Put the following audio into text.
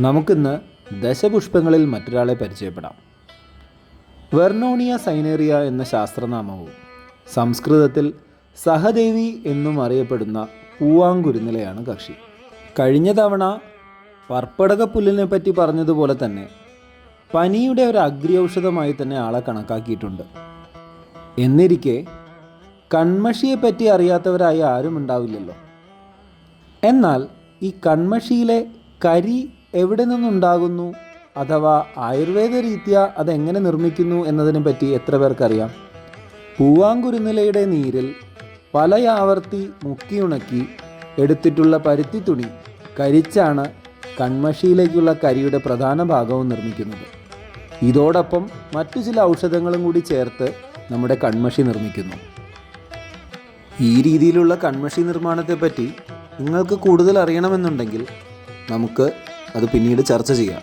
നമുക്കിന്ന് ദശപുഷ്പങ്ങളിൽ മറ്റൊരാളെ പരിചയപ്പെടാം. വെർണോണിയ സൈനേറിയ എന്ന ശാസ്ത്രനാമവും സംസ്കൃതത്തിൽ സഹദേവി എന്നും അറിയപ്പെടുന്ന പൂവാങ്കുരുന്നിലയാണ് കക്ഷി. കഴിഞ്ഞ തവണ പർപ്പടകപ്പുല്ലിനെ പറ്റി പറഞ്ഞതുപോലെ തന്നെ പനിയുടെ ഒരു അഗ്രിഔഷധമായി തന്നെ ആളെ കണക്കാക്കിയിട്ടുണ്ട്. എന്നിരിക്കെ കൺമഷിയെ പറ്റി അറിയാത്തവരായി ആരും ഉണ്ടാവില്ലല്ലോ. എന്നാൽ ഈ കൺമഷിയിലെ കരി എവിടെ നിന്നുണ്ടാകുന്നു? അഥവാ ആയുർവേദ രീത്യ അതെങ്ങനെ നിർമ്മിക്കുന്നു എന്നതിനെ പറ്റി എത്ര പേർക്കറിയാം? പൂവാങ്കുരുന്നിലയുടെ നീരിൽ പലയാവർത്തി മുക്കിയുണക്കി എടുത്തിട്ടുള്ള പരുത്തി തുണി കരിച്ചാണ് കൺമഷിയിലേക്കുള്ള കരിയുടെ പ്രധാന ഭാഗവും നിർമ്മിക്കുന്നത്. ഇതോടൊപ്പം മറ്റു ചില ഔഷധങ്ങളും കൂടി ചേർത്ത് നമ്മുടെ കൺമഷി നിർമ്മിക്കുന്നു. ഈ രീതിയിലുള്ള കൺമഷി നിർമ്മാണത്തെപ്പറ്റി നിങ്ങൾക്ക് കൂടുതൽ അറിയണമെന്നുണ്ടെങ്കിൽ നമുക്ക് അത് പിന്നീട് ചർച്ച ചെയ്യാം.